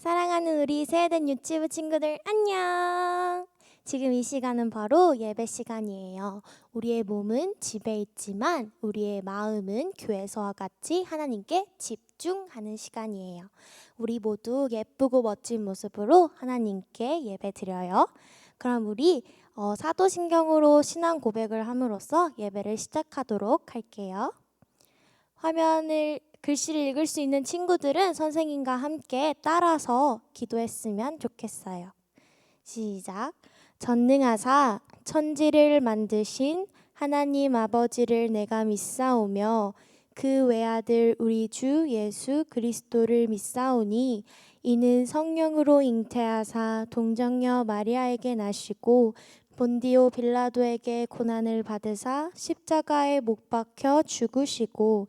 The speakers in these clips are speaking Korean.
사랑하는 우리 세eden 유치부 친구들 안녕. 지금 이 시간은 바로 예배 시간이에요. 우리의 몸은 집에 있지만 우리의 마음은 교회서와 같이 하나님께 집중하는 시간이에요. 우리 모두 예쁘고 멋진 모습으로 하나님께 예배 드려요. 그럼 우리 어, 사도신경으로 신앙 고백을 함으로써 예배를 시작하도록 할게요. 화면을 글씨를 읽을 수 있는 친구들은 선생님과 함께 따라서 기도했으면 좋겠어요. 시작. 전능하사 천지를 만드신 하나님 아버지를 내가 믿사오며 그 외아들 우리 주 예수 그리스도를 믿사오니 이는 성령으로 잉태하사 동정녀 마리아에게 나시고 본디오 빌라도에게 고난을 받으사 십자가에 못 박혀 죽으시고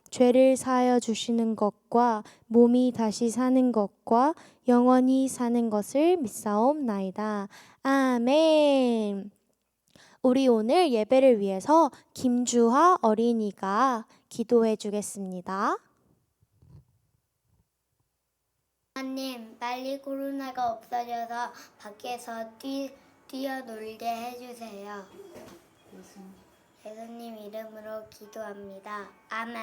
죄를 사하여 주시는 것과 몸이 다시 사는 것과 영원히 사는 것을 믿사옵나이다. 아멘. 우리 오늘 예배를 위해서 김주하 어린이가 기도해 주겠습니다. 하나님, 빨리 코로나가 없어져서 밖에서 뛰, 뛰어놀게 해주세요. 예수님 이름으로 기도합니다. 아멘.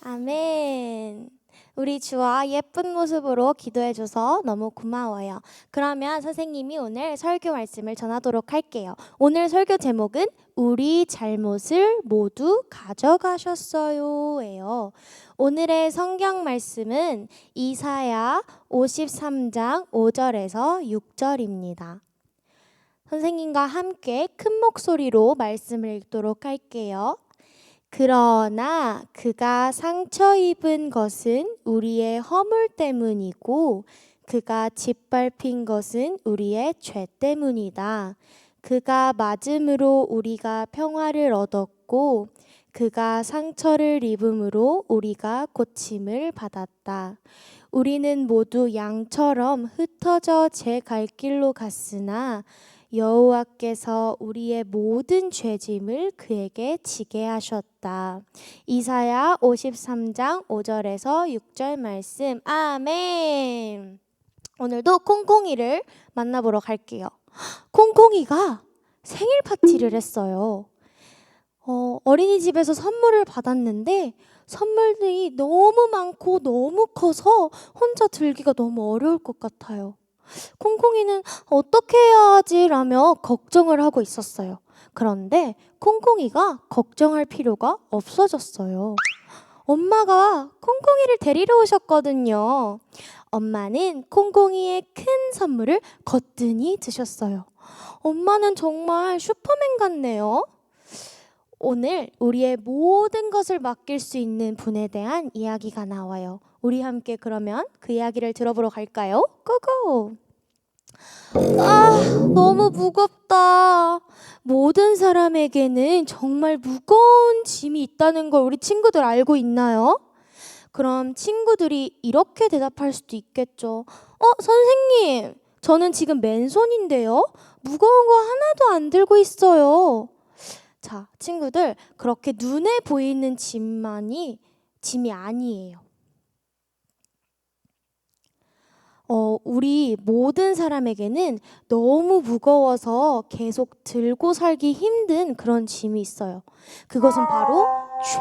아멘. 우리 주와 예쁜 모습으로 기도해줘서 너무 고마워요. 그러면 선생님이 오늘 설교 말씀을 전하도록 할게요. 오늘 설교 제목은 우리 잘못을 모두 가져가셨어요예요. 오늘의 성경 말씀은 이사야 53장 5절에서 6절입니다. 선생님과 함께 큰 목소리로 말씀을 읽도록 할게요. 그러나 그가 상처 입은 것은 우리의 허물 때문이고 그가 짓밟힌 것은 우리의 죄 때문이다. 그가 맞음으로 우리가 평화를 얻었고 그가 상처를 입음으로 우리가 고침을 받았다. 우리는 모두 양처럼 흩어져 제 갈 길로 갔으나 여호와께서 우리의 모든 죄짐을 그에게 지게 하셨다. 이사야 53장 5절에서 6절 말씀. 아멘. 오늘도 콩콩이를 만나보러 갈게요. 콩콩이가 생일 파티를 했어요. 어, 어린이집에서 선물을 받았는데 선물들이 너무 많고 너무 커서 혼자 들기가 너무 어려울 것 같아요. 콩콩이는 어떻게 해야 하지라며 걱정을 하고 있었어요. 그런데 콩콩이가 걱정할 필요가 없어졌어요. 엄마가 콩콩이를 데리러 오셨거든요. 엄마는 콩콩이의 큰 선물을 거뜬히 드셨어요. 엄마는 정말 슈퍼맨 같네요. 오늘 우리의 모든 것을 맡길 수 있는 분에 대한 이야기가 나와요. 우리 함께 그러면 그 이야기를 들어보러 갈까요? 고고! 아, 너무 무겁다. 모든 사람에게는 정말 무거운 짐이 있다는 걸 우리 친구들 알고 있나요? 그럼 친구들이 이렇게 대답할 수도 있겠죠. 어, 선생님, 저는 지금 맨손인데요. 무거운 거 하나도 안 들고 있어요. 자, 친구들, 그렇게 눈에 보이는 짐만이 짐이 아니에요. 어, 우리 모든 사람에게는 너무 무거워서 계속 들고 살기 힘든 그런 짐이 있어요. 그것은 바로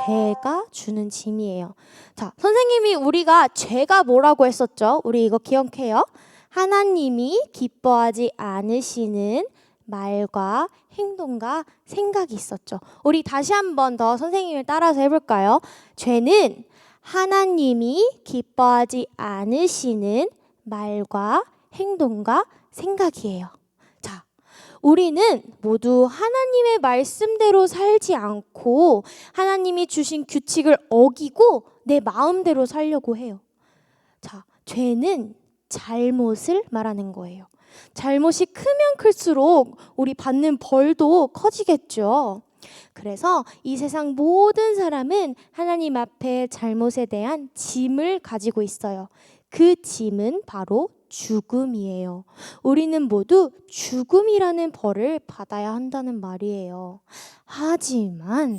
죄가 주는 짐이에요. 자, 선생님이 우리가 죄가 뭐라고 했었죠? 우리 이거 기억해요. 하나님이 기뻐하지 않으시는 말과 행동과 생각이 있었죠. 우리 다시 한 번 더 선생님을 따라서 해볼까요? 죄는 하나님이 기뻐하지 않으시는 말과 행동과 생각이에요. 자, 우리는 모두 하나님의 말씀대로 살지 않고 하나님이 주신 규칙을 어기고 내 마음대로 살려고 해요. 자, 죄는 잘못을 말하는 거예요. 잘못이 크면 클수록 우리 받는 벌도 커지겠죠. 그래서 이 세상 모든 사람은 하나님 앞에 잘못에 대한 짐을 가지고 있어요. 그 짐은 바로 죽음이에요. 우리는 모두 죽음이라는 벌을 받아야 한다는 말이에요. 하지만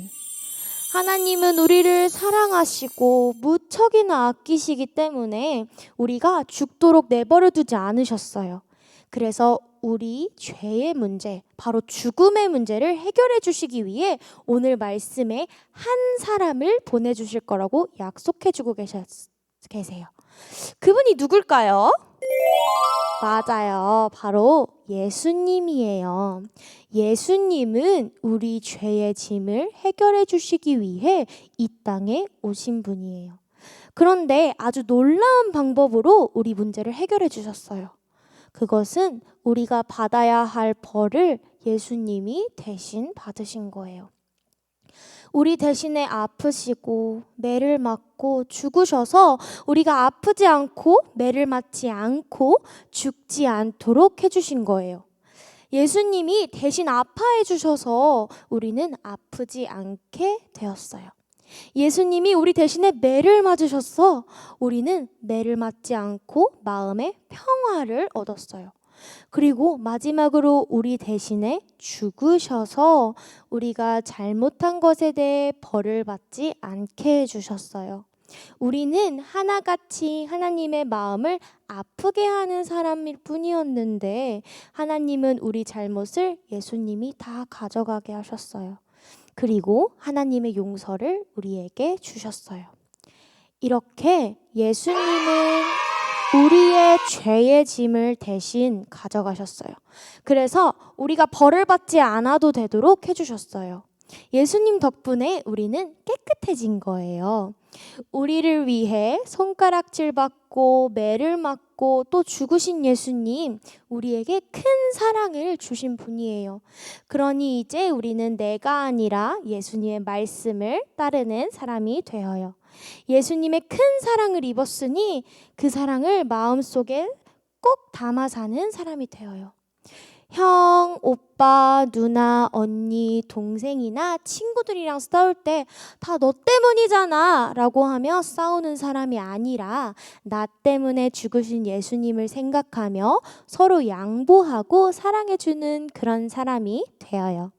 하나님은 우리를 사랑하시고 무척이나 아끼시기 때문에 우리가 죽도록 내버려 두지 않으셨어요. 그래서 우리 죄의 문제, 바로 죽음의 문제를 해결해 주시기 위해 오늘 말씀에 한 사람을 보내 주실 거라고 약속해 주고 계셨, 계세요. 그분이 누굴까요? 맞아요. 바로 예수님이에요. 예수님은 우리 죄의 짐을 해결해 주시기 위해 이 땅에 오신 분이에요. 그런데 아주 놀라운 방법으로 우리 문제를 해결해 주셨어요. 그것은 우리가 받아야 할 벌을 예수님이 대신 받으신 거예요. 우리 대신에 아프시고 매를 맞고 죽으셔서 우리가 아프지 않고 매를 맞지 않고 죽지 않도록 해주신 거예요. 예수님이 대신 아파해 주셔서 우리는 아프지 않게 되었어요. 예수님이 우리 대신에 매를 맞으셨어. 우리는 매를 맞지 않고 마음의 평화를 얻었어요. 그리고 마지막으로 우리 대신에 죽으셔서 우리가 잘못한 것에 대해 벌을 받지 않게 해주셨어요. 우리는 하나같이 하나님의 마음을 아프게 하는 사람일 뿐이었는데 하나님은 우리 잘못을 예수님이 다 가져가게 하셨어요. 그리고 하나님의 용서를 우리에게 주셨어요. 이렇게 예수님은 우리의 죄의 짐을 대신 가져가셨어요. 그래서 우리가 벌을 받지 않아도 되도록 해주셨어요. 예수님 덕분에 우리는 깨끗해진 거예요. 우리를 위해 손가락질 받고 매를 맞고 또 죽으신 예수님, 우리에게 큰 사랑을 주신 분이에요. 그러니 이제 우리는 내가 아니라 예수님의 말씀을 따르는 사람이 되어요. 예수님의 큰 사랑을 입었으니 그 사랑을 마음속에 꼭 담아 사는 사람이 되어요. 형, 오빠, 누나, 언니, 동생이나 친구들이랑 싸울 때 다 너 때문이잖아 라고 하며 싸우는 사람이 아니라 나 때문에 죽으신 예수님을 생각하며 서로 양보하고 사랑해주는 그런 사람이 되어요.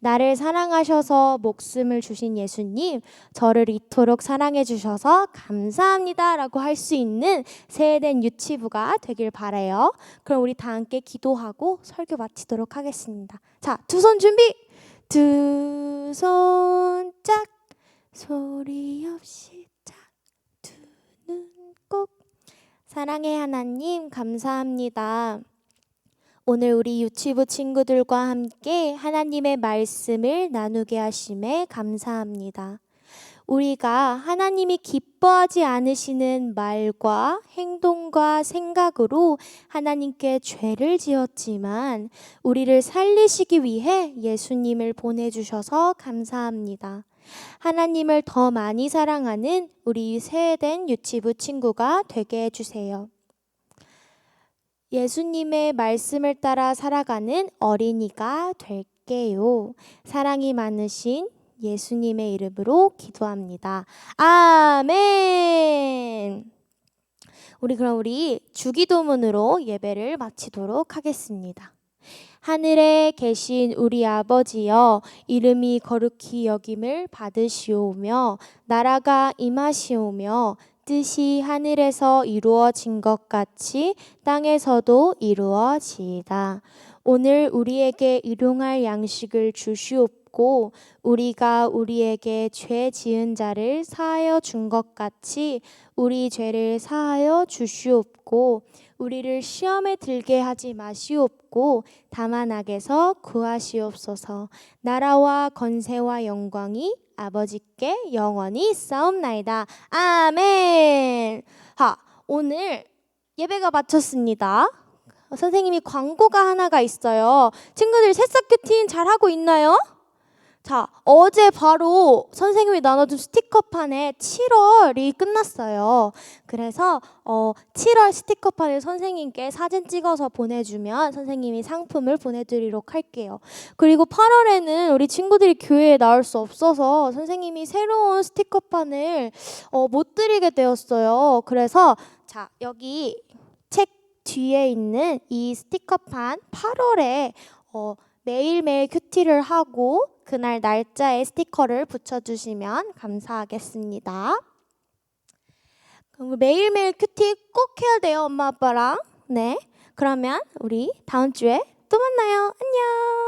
나를 사랑하셔서 목숨을 주신 예수님, 저를 이토록 사랑해 주셔서 감사합니다라고 할 수 있는 새해된 유치부가 되길 바래요. 그럼 우리 다 함께 기도하고 설교 마치도록 하겠습니다. 자, 두 손 준비. 두 손 짝. 소리 없이 짝. 두 눈 꼭. 사랑의 하나님 감사합니다. 오늘 우리 유치부 친구들과 함께 하나님의 말씀을 나누게 하심에 감사합니다. 우리가 하나님이 기뻐하지 않으시는 말과 행동과 생각으로 하나님께 죄를 지었지만 우리를 살리시기 위해 예수님을 보내주셔서 감사합니다. 하나님을 더 많이 사랑하는 우리 새해된 유치부 친구가 되게 해주세요. 예수님의 말씀을 따라 살아가는 어린이가 될게요. 사랑이 많으신 예수님의 이름으로 기도합니다. 아멘. 우리 그럼 우리 주기도문으로 예배를 마치도록 하겠습니다. 하늘에 계신 우리 아버지여 이름이 거룩히 여김을 받으시오며 나라가 임하시오며 뜻이 하늘에서 이루어진 것 같이 땅에서도 이루어지이다. 오늘 우리에게 일용할 양식을 주시옵고 우리가 우리에게 죄 지은 자를 사하여 준 것 같이 우리 죄를 사하여 주시옵고 우리를 시험에 들게 하지 마시옵고 다만 악에서 구하시옵소서 나라와 건세와 영광이 아버지께 영원히 싸움나이다. 아멘. 하, 오늘 예배가 마쳤습니다. 선생님이 광고가 하나가 있어요. 친구들 새싹 큐틴 잘 하고 있나요? 자, 어제 바로 선생님이 나눠준 스티커판에 7월이 끝났어요. 그래서 어, 7월 스티커판을 선생님께 사진 찍어서 보내주면 선생님이 상품을 보내드리도록 할게요. 그리고 8월에는 우리 친구들이 교회에 나올 수 없어서 선생님이 새로운 스티커판을 어, 못 드리게 되었어요. 그래서 자, 여기 책 뒤에 있는 이 스티커판 8월에 어, 매일매일 큐티를 하고 그날 날짜에 스티커를 붙여주시면 감사하겠습니다. 매일매일 큐티 꼭 해야 돼요, 엄마 아빠랑. 네. 그러면 우리 다음 주에 또 만나요. 안녕.